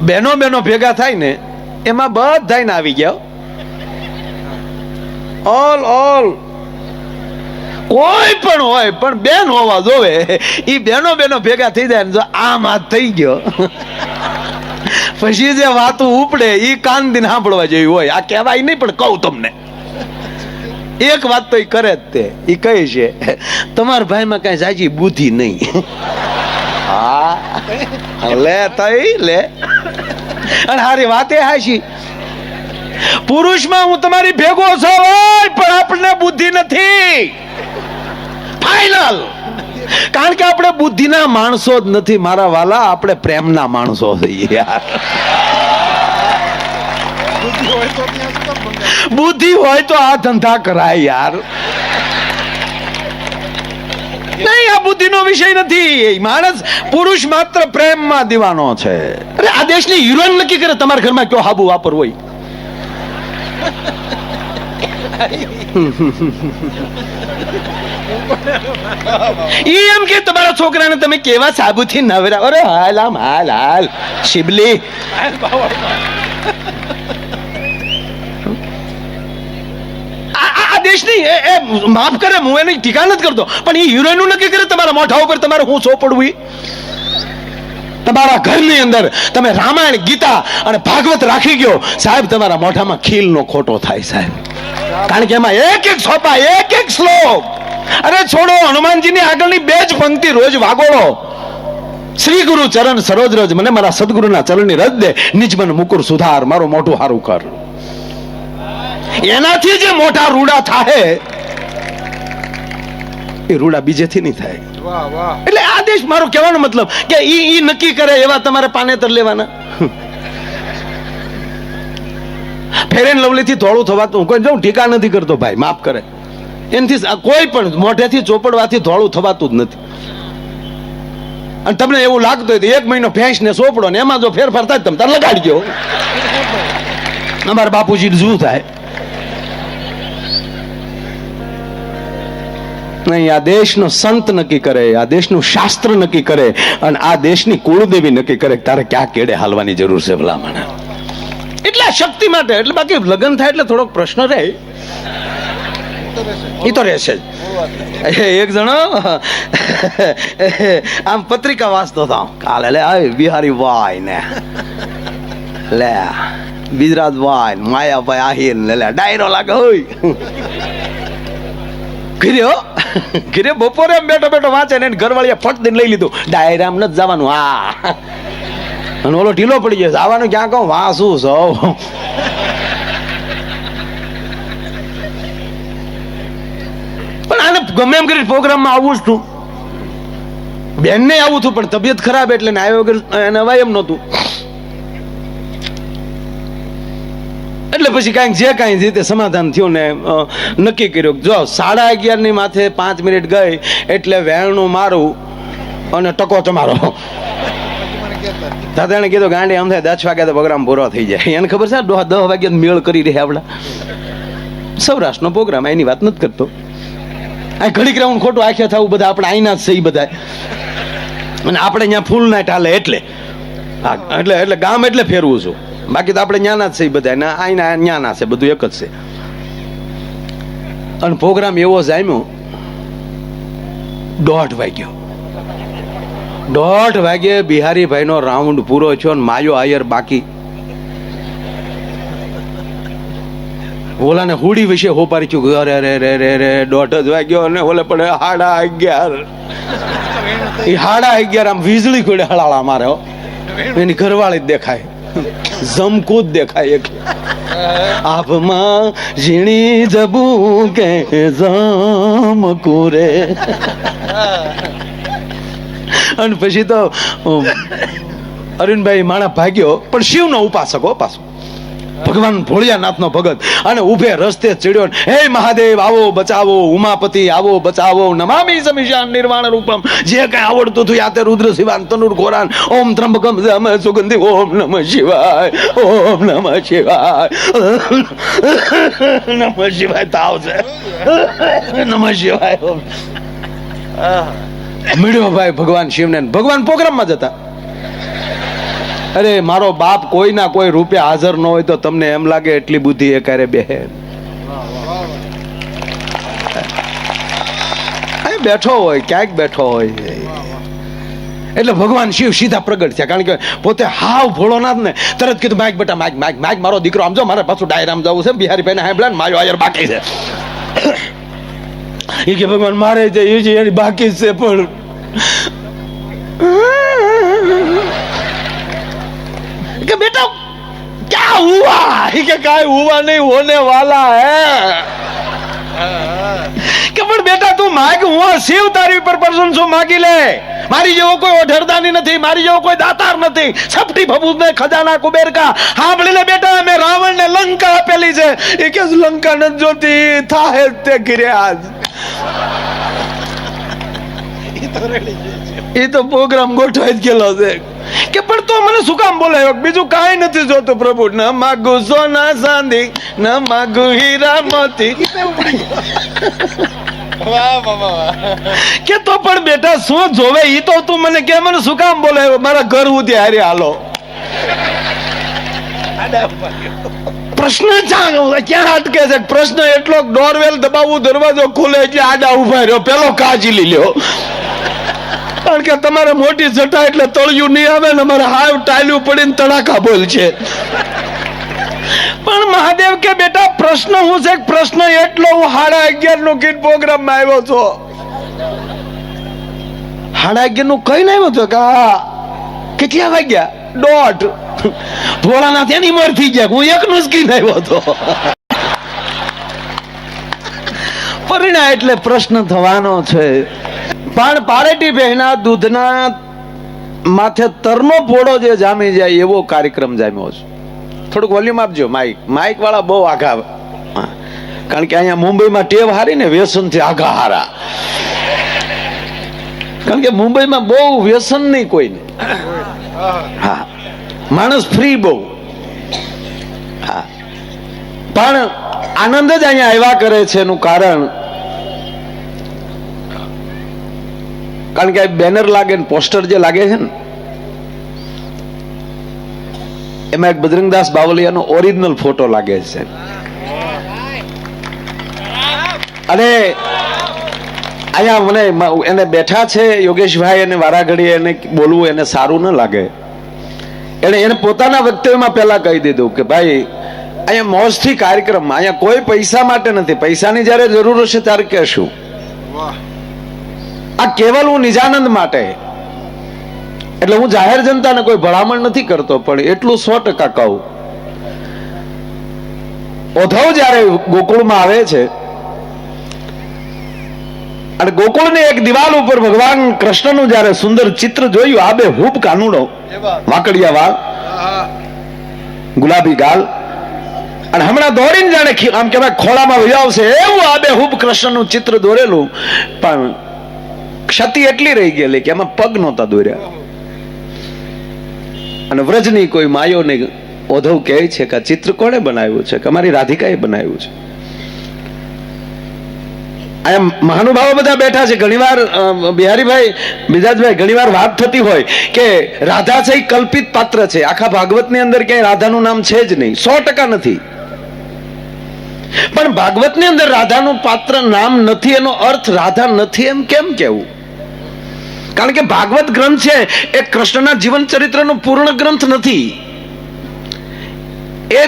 બહેનો બહેનો ભેગા થાય ને એમાં બધાને આવી ગયા ઓલ ઓલ. કોઈ પણ હોય, પણ બેન હોવા જોવે એ બેનો બેનો ભેગા થઈ જાય જો આમ હાથ થઈ ગયો. પછી જે વાતો ઉપડે એ કાન દિન સાંભળવા જેવી હોય. આ કહેવાય નહીં, પણ કહું તમને. એક વાત તો એ કરે જ તે. ઈ કહે છે, તમારા ભાઈમાં કઈ જાજી બુદ્ધિ નહીં. હા. લે તઈ, લે. અને હારી વાતે હાશી પુરુષમાં હું તમારી ભેગો છો પણ આપણને બુદ્ધિ નથી. ફાઈનલ કારણ કે આપણે બુદ્ધિના માણસો જ નથી. મારા વાલા, આપણે પ્રેમના માણસો છીએ યાર? બુદ્ધિ હોય તો આ ધંધા કરાય યાર નહીં આ બુદ્ધિનો વિષય નથી. માણસ પુરુષ માત્ર પ્રેમમાં દીવાનો છે. અરે આ દેશની હિરોઈન નક્કી કરે તમારા ઘરમાં કયો હાબુ વાપરવો હોય. ઈ એમ કે તમારા છોકરાને તમે કેવા સાબુથી નવરા અરે હાલ આમ હાલ હાલ. શિબલી. આ- આ એ માફ કરે, હું એની ટીકા નથી કરતો. પણ એ હિરોઈનનું નક્કી કરે તમારા મોઢા ઉપર તમારે હું સોંપડવું પડવું તમારા ઘરની અંદર તમે રામાયણ, ગીતા અને ભાગવત રાખી ગયો. સાહેબ, તમારા મોઢામાં ખીલનો ખોટો થાય, સાહેબ. કારણ કે એમાં એક એક સોપા, એક એક શ્લોક. અરે છોડો, હનુમાનજીની આગળની બે જ પંક્તિ રોજ વાગોળો. શ્રી ગુરુ ચરણ સરોજ રજ મને મારા સદગુરુના ચરણની રજ દે, નિજ મન મુકુર સુધાર, મારું મોઢું હારું કર. એનાથી જે મોટા રૂડા થાય એ રૂડા બીજેથી નહીં થાય. એટલે આદેશ મારો કહેવાનો મતલબ કે ઈ ઈ નક્કી કરે એવા તમારે પાનેતર લેવાના. ફેરેન લવલી થી થોડું થવાતું. હું કોઈ જાઉં ટીકા નથી કરતો ભાઈ માફ કરે. એનાથી કોઈ પણ મોઢેથી ચોપડવાથી થોડું થવાતું જ નથી. અને તમને એવું લાગતું હોય તો એક મહિનો ભેંસ ને સોપડો ને એમાં જો ફેરફાર થાય તમે તાર લગાડજો. અમારા બાપુજી શું થાય? નહીં, આ દેશનો સંત નક્કી કરે, આ દેશનું શાસ્ત્ર નક્કી કરે અને આ દેશની કુળદેવી નક્કી કરે તારે ક્યાં કેડે હાલવાની જરૂર છે ભલામણ. એટલે આ શક્તિ માટે, એટલે બાકી લગ્ન થાય એટલે થોડોક પ્રશ્ન રહે. એ તો રહેશે જ. એક જણો, આમ પત્રિકા વાંચતો હતો. કાલે લે બિહારી વાય ને. લે ગુજરાત વાય માયાભાઈ આહિર ને, લે, ડાયરો લાગે હોય. ઘીરે બપોરે એમ બેઠો બેઠો વાંચે ને ઘરવાળીએ ફટ દઈને લઈ લીધું. ડાયરામ નથી જવાનું. હા. અને ઓલો ઢીલો પડી ગયો જવાનું ક્યાં કહું? વાંસું સૌ પણ આને ગમે એમ કરી પ્રોગ્રામમાં આવું જ તું. બેનને આવું હતું પણ તબિયત ખરાબ એટલે ને આવ્યો વગર એને અવાય એમ નહોતું. એટલે પછી કાંઈક જે કાંઈ રીતે સમાધાન થયું ને નક્કી કર્યું જો સાડા અગિયારની માથે પાંચ મિનિટ ગઈ એટલે વેણું મારું અને ટકો તમારો. મને કહેતા દાદા એને કીધું, ગાંડી, આમ થાય દસ વાગ્યા તો પ્રોગ્રામ પૂરો થઈ જાય. એને ખબર છે દસ દસ વાગ્યા મેળ કરી રહ્યા આપડા સૌરાષ્ટ્રનો પ્રોગ્રામ, એની વાત નથી કરતો. આ ઘડીક રાઉન્ડ ખોટું આખ્યા થવું બધા આપણે આઈના જ છે એ બધા. અને આપણે અહીંયા ફૂલ નાઈટ હાલે એટલે એટલે એટલે ગામ એટલે ફેરવું છું. બાકી તો આપણે ન્યાના જ છે બધા. ને આઈના ન્યાના છે, બધું એક જ છે. અને પ્રોગ્રામ એવો જામ્યો દોઢ વાગ્યો. દોઢ વાગે બિહારીભાઈ નો રાઉન્ડ પૂરો થયો ને માયો આયર બાકી. ઓલાને હુડી વિશે હોપારી ચુક અરે રે રે રે રે દોઢ જ વાગ્યો અને ઓલે પણ હાડા અગિયાર. એ હાડા અગિયાર આમ વીજળી ખોડે હળાળા મારે એની ઘરવાળી જ દેખાય. જમકુ જ દેખાય એક. આપમાં ઝીણી જબું કે જમકુરે અને પછી તો અરવિંદભાઈ માણા ભાગ્યો, પણ શિવનો ઉપાસક પાછો. ભગવાન ભોળિયાનાથનો ભગત. અને ઉભે રસ્તે ચડ્યો હે મહાદેવ આવો બચાવો ઉમાપતિ આવો બચાવો નમામિ સમીશાન નિર્વાણ રૂપમ. જે કઈ આવડતું હતું યાતે રુદ્ર શિવાન તનુર ઘોરાન ઓમ ત્રંબકમ જમ સુગંધિ ઓમ નમઃ શિવાય ઓમ નમઃ શિવાય. નમઃ શિવાય તાવ છે. નમઃ શિવાય ઓમ. મળ્યો ભાઈ ભગવાન શિવને. ભગવાન પ્રોગ્રામમાં જતા અરે, મારો બાપ કોઈના કોઈ રૂપે હાજર ન હોય તો તમને એમ લાગે એટલી બુદ્ધિ એ ક્યારે બેહે? બેઠો હોય, ક્યાંક બેઠો હોય. એટલે ભગવાન શિવ સીધા પ્રગટ થયા, કારણ કે પોતે હાવ ભોળોનાથ ને તરત કીધું, માઇક બેટા, માઇક માઇક માઇક, મારો દીકરો, આમ જો, મારે પાછું ડાયરામ જવું છે બિહારી ભાઈને સાંભળ્યા ને મારો આયર બાકી છે. એ કે, ભગવાન, મારે છે એ છે એની બાકી છે પણ. કે બેટા ક્યાં હુવા? કે કાંઈ હુવા નહીં હોને વાલા હે. કે પણ બેટા તું માગ હું શિવ તારી ઉપર પર્સન છું માગી લે. મારી જેવો કોઈ ઓઢરદાની નથી મારી જેવો કોઈ દાતાર નથી. સપટી ભભૂત ને ખજાના કુબેર કા સાંભળી લે બેટા મેં રાવણ ને લંકા આપેલી છે. એ કે લંકા ન જોતી થાહે તે ગિરે આજ એ તો પ્રોગ્રામ ગોઠવાઈ જ ગયેલો છે. કે તો મને શું કામ બોલાયો બીજું કાંઈ નથી જોતું પ્રભુ. ન માગુ સોના ચાંદી ન માગુ હીરા મોતી. કે તો પણ બેટા શું જોવે? ઈ તો તું મને કે મને શું કામ બોલાયો મારા ઘર ઉધી હારે હાલો. પ્રશ્ન ક્યાં અટકે છે? પ્રશ્ન એટલો ડોરવેલ દબાવવું દરવાજો ખુલે એટલે આડા ઊભા રહ્યો. પેલો કાજી લ્યો કારણ કે તમારે મોટી જટા એટલે તળિયું નહીં આવે ને અમારે હાવ ટાયલું પડીને તડાકા બોલ છે. પણ મહાદેવ કે બેટા, પ્રશ્ન હું છે? પ્રશ્ન એટલો હું સાડા અગિયારનું ગીત પ્રોગ્રામમાં આવ્યો છો. સાડા અગિયારનું કઈ આવ્યો છો કે કેટલા વાગ્યા? દોઢ. ભોળાનાથ એની મર થઈ ગયા. હું એક નું જ ગીત આવ્યો હતો. પરિણા એટલે પ્રશ્ન થવાનો છે. પણ પારેટી બહેના દૂધના માથે તરનો પોડો જે જામી જાય એવો કાર્યક્રમ જામ્યો છે. થોડુંક વોલ્યુમ આપજો માઇક માઇક વાળા બહુ આઘા. કારણ કે અહીંયા મુંબઈમાં ટેવ હારી ને વ્યસનથી આઘા હારા. કારણ કે મુંબઈમાં બહુ વ્યસન નહીં કોઈને. હા. માણસ ફ્રી બહુ. હા. પણ આનંદ જ અહીંયા આવ્યા કરે છે એનું કારણ કારણ કે બેનર લાગે ને પોસ્ટર જે લાગે છે ને, એમાં એક બજરંગદાસ બાવલિયાનો ઓરિજિનલ ફોટો લાગે છે. અને અહીંયા મને એને બેઠા છે યોગેશભાઈ એને વારાઘડી એને બોલવું એને સારું ન લાગે. એને એને પોતાના વક્તવ્યમાં પહેલા કહી દીધું કે ભાઈ, અહીંયા મોજથી કાર્યક્રમમાં, અહીંયા કોઈ પૈસા માટે નથી. પૈસાની જ્યારે જરૂર હશે ત્યારે કહેશું. વાહ. આ કેવલ હું નિજાનંદ માટે. એટલે હું જાહેર જનતાને કોઈ ભલામણ નથી કરતો, પણ એટલું સો ટકા કહું. ઓધવ જ્યારે ગોકુળમાં આવે છે, અને ગોકુળની એક દિવાલ ઉપર ભગવાન કૃષ્ણનું જ્યારે સુંદર ચિત્ર જોયું આબે હૂબ કાનુડો વાકડિયા વાળ ગુલાબી ગાલ, અને હમણાં દોડીને જાણે આમ કહેવાય ખોળામાં વજાવશે એવું આબે હૂબ કૃષ્ણનું ચિત્ર દોરેલું. પણ ક્ષતિ એટલી રહી ગયેલી કે એમાં પગ નહોતા દોર્યા. અને વ્રજની કોઈ માયોને ઓધવ કહે છે કે ચિત્ર કોણે બનાવ્યું છે? કે અમારી રાધિકાએ બનાવ્યું છે? મહાનુભાવો બધા બેઠા છે. ઘણીવાર બિહારીભાઈ મિજાજભાઈ ઘણીવાર વાત થતી હોય કે રાધા છે એ કલ્પિત પાત્ર છે. આખા ભાગવતની અંદર ક્યાંય રાધાનું નામ છે જ નહીં. સો ટકા નથી. પણ ભાગવતની અંદર રાધાનું પાત્ર નામ નથી એનો અર્થ રાધા નથી એમ કેમ કેવું કારણ કે ભાગવત ગ્રંથ છે, એ કૃષ્ણના જીવન ચરિત્રનો પૂર્ણ ગ્રંથ નથી. એ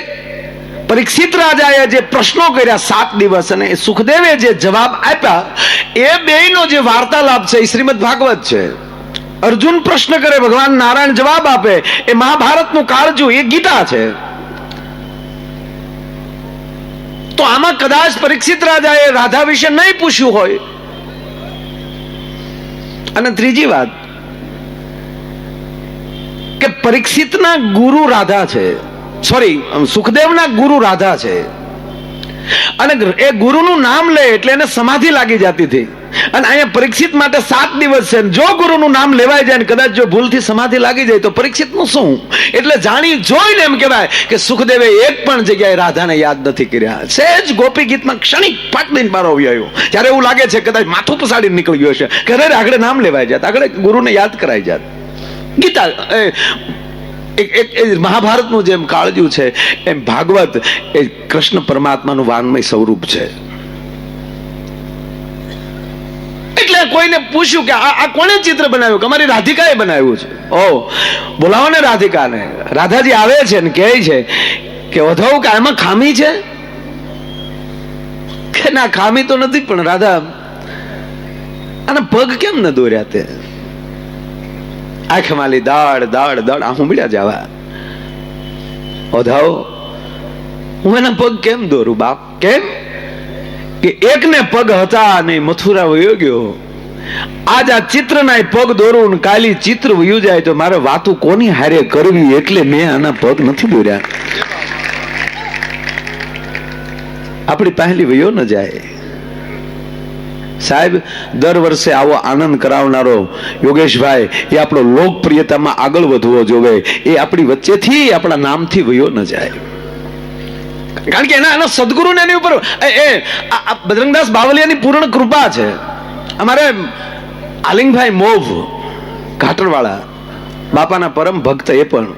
પરીક્ષિત રાજાએ જે પ્રશ્નો કર્યા સાત દિવસ અને સુખદેવે જે જવાબ આપ્યા, એ બેયનો જે વાર્તાલાપ છે, એ શ્રીમદ ભાગવત છે. અર્જુન પ્રશ્ન કરે, ભગવાન નારાયણ જવાબ આપે, એ મહાભારતનું કાળજું, એ ગીતા છે. તો આમાં કદાચ પરીક્ષિત રાજાએ રાધા વિશે નહીં પૂછ્યું હોય અને ત્રીજી વાત કે પરીક્ષિતના ગુરુ રાધા છે. સોરી સુખદેવના ગુરુ રાધા છે. અને એ ગુરુનું નામ લે એટલે એને સમાધિ લાગી જતી હતી. અને અહીંયા પરીક્ષિત માટે સાત દિવસ છે. જો ગુરુનું નામ લેવાય જાય ને કદાચ જો ભૂલથી સમાધિ લાગી જાય તો પરીક્ષિતનું શું? એટલે જાણી જોઈને એમ કહેવાય કે સુખદેવે એક પણ જગ્યાએ રાધાને યાદ નથી કર્યા. સહેજ ગોપી ગીતમાં ક્ષણિક પાટ દઈને બારો આવ્યો જ્યારે એવું લાગે છે કદાચ માથું પસાડી નીકળી ગયો છે કે અરે આગળ નામ લેવાય જાત. આગળ ગુરુને યાદ કરાય જાત. ગીતા એક મહાભારતનું જેમ કાળજું છે, એમ ભાગવત એ કૃષ્ણ પરમાત્માનું વાંગમય સ્વરૂપ છે. એટલે કોઈને પૂછ્યું કે આ કોને ચિત્ર બનાવ્યું? કે અમારી રાધિકાએ બનાવ્યું છે. ઓ, બોલાવો ને રાધિકાને. રાધાજી આવે છે ને કહે છે કે વધવ કે આમાં ખામી છે? કે ના, ખામી તો નથી, પણ રાધા, આના પગ કેમ ન દોર્યા તે? આંખ માલી દાડ દાડ દાડ આ હુંબળ્યા જવા. ઓધાઓ હું એના પગ કેમ દોરું બાપ? કેમ? કે એકને પગ હતા અને મથુરા વયો ગયો. આજ આ ચિત્રના પગ દોરું કાલી ચિત્ર વયું જાય તો મારે વાતું કોની હારે કરવી એટલે મેં આના પગ નથી દોર્યા. આપણી પહેલી વયો ન જાય. સાહેબ, દર વર્ષે આવો આનંદ કરાવનારો યોગેશભાઈ, એ આપણો લોકપ્રિયતામાં આગળ વધવો જોવે. એ આપણી વચ્ચેથી, આપણા નામથી વયો ન જાય. કારણ કે એના એના સદગુરુને એની ઉપર એ બજરંગદાસ બાવલિયાની પૂર્ણ કૃપા છે. અમારે આલિંગભાઈ મોવ, ઘાટરવાળા, બાપાના પરમ ભક્ત એ પણ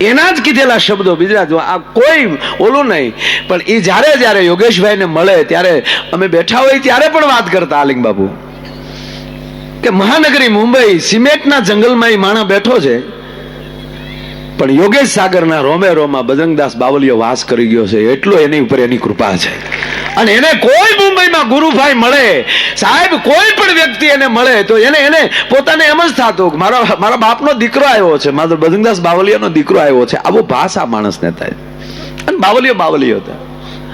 એના જ કીધેલા શબ્દો બીજા જો આ કોઈ ઓલું નહીં, પણ એ જ્યારે જ્યારે યોગેશભાઈને મળે ત્યારે અમે બેઠા હોય ત્યારે પણ વાત કરતા આલિંગ બાબુ કે મહાનગરી મુંબઈ સિમેન્ટના જંગલમાં એ માણસ બેઠો છે પણ યોગેશ સાગરના રોમે રોમાં બજરંગદાસ બાવલીઓ વાસ કરી ગયો છે. એટલો એની ઉપર એની કૃપા છે. અને એને કોઈ મુંબઈમાં ગુરુભાઈ મળે, સાહેબ, કોઈ પણ વ્યક્તિ એને મળે, તો એને એને પોતાને એમ જ થતું મારો, મારા બાપનો દીકરો આવ્યો છે, મારો બજરંગદાસ બાવલીયાનો દીકરો આવ્યો છે. આવો ભાસ આ માણસને થાય. અને બાવલીઓ બાવલીઓ હતા.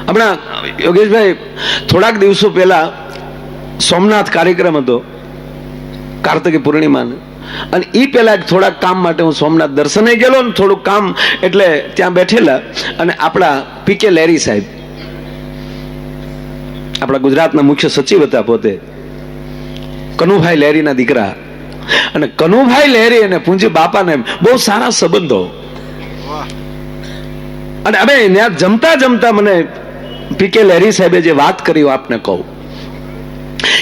હમણાં યોગેશભાઈ, થોડાક દિવસો પહેલા સોમનાથ કાર્યક્રમ હતો, કાર્તિકી પૂર્ણિમાને. અને એ પહેલાં થોડાક કામ માટે હું સોમનાથ દર્શને ગયેલો ને થોડુંક કામ એટલે ત્યાં બેઠેલા અને આપણા પીકે લેરી સાહેબ, આપણા ગુજરાતના મુખ્ય સચિવ હતા પોતે, કનુભાઈ લહેરીના દીકરા. અને કનુભાઈ લહેરી અને પૂંજી બાપાને બહુ સારા સંબંધો. અને અમે ત્યાં જમતા જમતા મને પીકે લહેરી સાહેબે જે વાત કરી આપને કહું.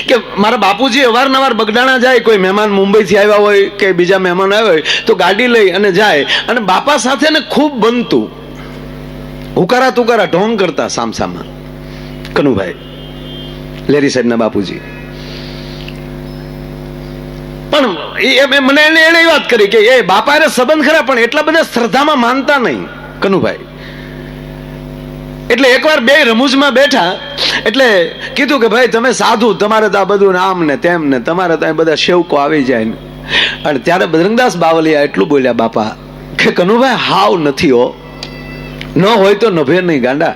કે મારા બાપુજી અવારનવાર બગડાણા જાય, કોઈ મહેમાન મુંબઈથી આવ્યા હોય કે બીજા મહેમાન આવ્યા હોય, તો ગાડી લઈ અને જાય. અને બાપા સાથે ને ખૂબ બનતું. હુકારા તુકારા ઢોંગ કરતા સામસામા. કનુભાઈ, લેરી સાહેબના બાપુજી. પણ એ મને એને એને વાત કરી કે, એ બાપા એને સંબંધ ખરા, પણ એટલા બધા શ્રદ્ધામાં માનતા નહીં. કનુભાઈ એટલે એકવાર બે રમૂજમાં બેઠા, એટલે કીધું કે ભાઈ, તમે સાધુ, તમારે તો આ બધું નામ ને તેમ ને તમારે તો બધા સેવકો આવી જાય ને. અને ત્યારે બજરંગદાસ બાવલિયા એટલું બોલ્યા, બાપા, કે કનુભાઈ હાવ નથી હો. ન હોય તો નભે નહીં, ગાંડા.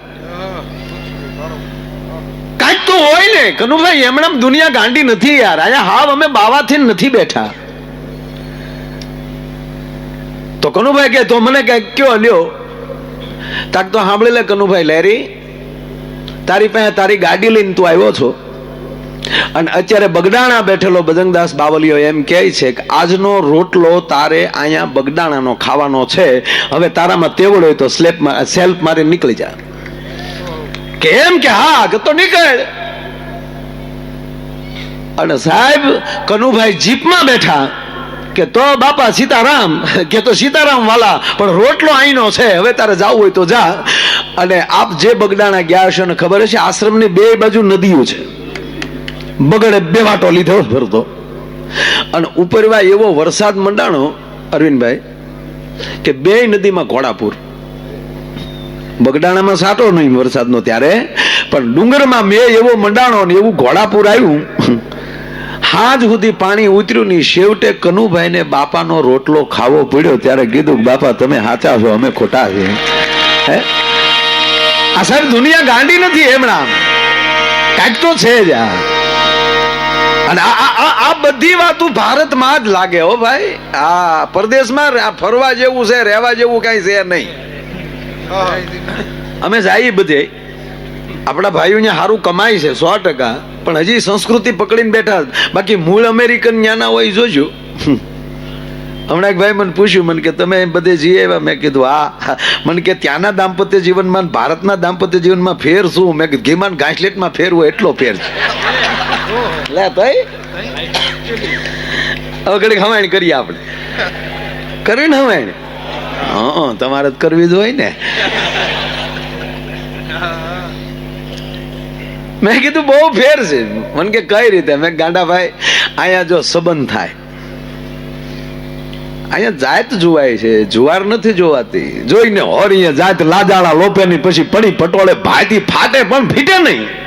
કાંઈક તો હોય ને, કનુભાઈ એમણે દુનિયા ગાંડી નથી યાર. અહીંયા હાવ અમે બાવાથી નથી બેઠા. તો કનુભાઈ કે તો મને કંઈક કયો લ્યો? તાક તો સાંભળી લે કનુભાઈ, લેરી. તારી પાસે તારી ગાડી લઈને તું આવ્યો છો. અને અત્યારે બગડાણા બેઠેલો બજંગદાસ બાવલીઓ એમ કહે છે કે આજનો રોટલો તારે અહીંયા બગડાણાનો ખાવાનો છે. હવે તારામાં તેવડ હોય તો સ્લેપમાં સેલ્ફ મારી નીકળી જા. કેમ કે હા, કે તો નીકળ. અને સાહેબ, કનુભાઈ જીપમાં બેઠા. કે તો બાપા સીતારામ કે તો સીતારામ વાલા પણ રોટલો આઈનો છે હવે તારે જવું હોય તો જા. અને આપ જે બગડાણા ગયા હશો ને ખબર હશે આશ્રમની બે બાજુ નદીઓ છે. બગડે બે વાટો લીધો. ભરતો અને ઉપરવા એવો વરસાદ મંડાણો અરવિંદભાઈ કે બે નદીમાં ઘોડાપુર બગડાણામાં સાટો નહીં વરસાદનો ત્યારે પણ ડુંગરમાં મેં એવો મંડાણો ને એવું ઘોડાપુર આવ્યું હાજ સુધી પાણી ઉતર્યું નહીં. છેવટે કનુભાઈને બાપાનો રોટલો ખાવો પડ્યો. ત્યારે કીધું બાપા, તમે સાચા છો, અમે ખોટા છીએ. હે? આ સાહેબ દુનિયા ગાંડી નથી એમણા કાંઈક તો છે જ આ. અને આ બધી વાતો ભારતમાં જ લાગે હો ભાઈ. આ પરદેશમાં ફરવા જેવું છે, રહેવા જેવું કઈ છે નહીં. અમે જઈએ બધે. આપણા ભાઈઓ અહીંયા સારું કમાય છે, સો ટકા. પણ હજી સંસ્કૃતિ પકડીને બેઠા બાકી મૂળ અમેરિકન ન્યાના હોય જોજો. હમણાં એક ભાઈ મને પૂછ્યું, મને કે તમે બધે જઈ એવા મેં કીધું આ મને કે, ત્યાંના દાંપત્ય જીવનમાં ભારતના દાંપત્ય જીવનમાં ફેર શું? મેં કીધું ઘીમાન ગાંઠલેટમાં ફેર હોય એટલો ફેર છે. લે ભાઈ હવે ઘડી હવાણ કરીએ આપણે. કરે ને હવાણ? હા, તમારે જ કરવી જ હોય ને. મેં કીધું બહુ ફેર છે. મને કે કઈ રીતે? મેં ગાંડાભાઈ અહીંયા જો સંબંધ થાય. અહીંયા જાત જોવાય છે, જુવાર નથી જોવાતી. જોઈને હોરીએ જાત લાજાળા લોપેની પછી પડી પટોળે ભાતી ફાટે પણ ફીટે નહીં.